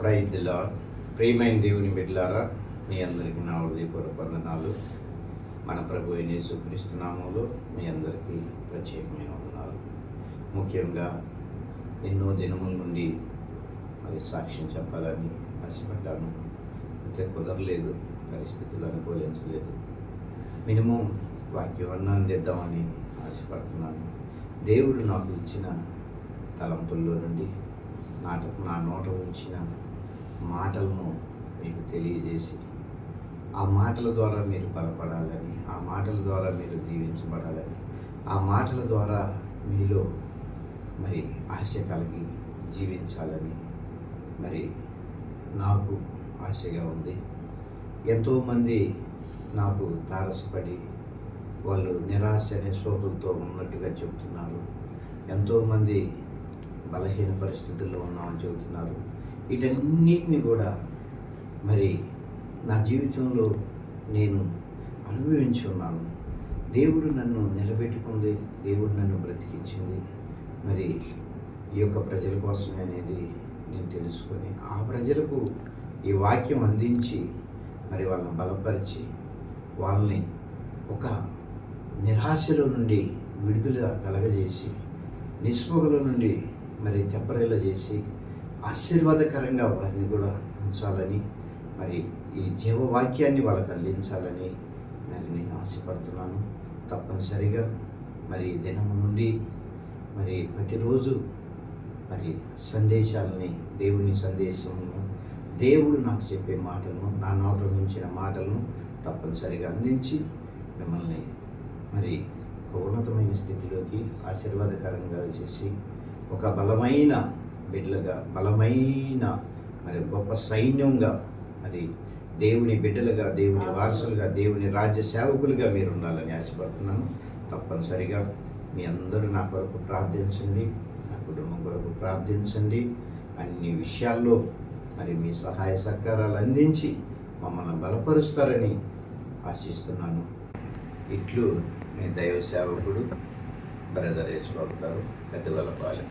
Praise ప్రియమైన దేవుని బిడ్డలారా మీ అందరికీ నా హృదయపూర్వక వందనాలు. మన ప్రభు అయిన మీ అందరికీ ప్రత్యేకమైన వందనాలు. ముఖ్యంగా ఎన్నో దినముల నుండి మరి సాక్ష్యం చెప్పాలని ఆశపడ్డాను. అయితే కుదరలేదు పరిస్థితులు అనుకూలించలేదు. మినిమం వాక్యం అందిద్దామని ఆశపడుతున్నాను. దేవుడు నాకు ఇచ్చిన తలంపుల్లో నుండి నాట నా నోట ఉంచిన మాటలను మీకు తెలియజేసి ఆ మాటల ద్వారా మీరు బలపడాలని ఆ మాటల ద్వారా మీరు జీవించబడాలని ఆ మాటల ద్వారా మీలో మరి ఆశ కలిగి జీవించాలని మరి నాకు ఆశగా ఉంది. ఎంతోమంది నాకు తారసపడి వాళ్ళు నిరాశ అనే నిస్పృహలతో ఉన్నట్టుగా చెబుతున్నారు ఎంతోమంది బలహీన పరిస్థితుల్లో ఉన్నామని చెబుతున్నారు. వీటన్నిటిని కూడా మరి నా జీవితంలో నేను అనుభవించి ఉన్నాను. దేవుడు నన్ను నిలబెట్టుకుంది దేవుడు నన్ను బ్రతికించింది. మరి ఈ యొక్క ప్రజల కోసమే అనేది నేను తెలుసుకొని ఆ ప్రజలకు ఈ వాక్యం అందించి మరి వాళ్ళని బలపరిచి వాళ్ళని ఒక నిరాశలో నుండి విడుదల కలగజేసి నిస్పృహల నుండి మరి తెప్పరేలా చేసి ఆశీర్వాదకరంగా వారిని కూడా ఉంచాలని మరి ఈ జీవవాక్యాన్ని వాళ్ళకు అందించాలని మరి నేను ఆశపడుతున్నాను. తప్పనిసరిగా మరి దినం నుండి మరి ప్రతిరోజు మరి సందేశాలని దేవుని సందేశమును దేవుడు నాకు చెప్పే మాటలను నా నోట ఉంచిన మాటలను తప్పనిసరిగా అందించి మిమ్మల్ని మరి ఒక ఉన్నతమైన స్థితిలోకి ఆశీర్వాదకరంగా చేసి ఒక బలమైన బిడ్డలుగా బలమైన మరి గొప్ప సైన్యంగా మరి దేవుని బిడ్డలుగా దేవుని వారసులుగా దేవుని రాజ్య సేవకులుగా మీరు ఉండాలని ఆశపడుతున్నాను. తప్పనిసరిగా మీ అందరూ నా కొరకు ప్రార్థించండి నా కుటుంబం కొరకు ప్రార్థించండి. అన్ని విషయాల్లో మరి మీ సహాయ సహకారాలు అందించి మమ్మల్ని బలపరుస్తారని ఆశిస్తున్నాను. ఇట్లు మీ దైవ సేవకుడు బ్రదర్ యేసుబాబు గారు పెద్దగలపాలెం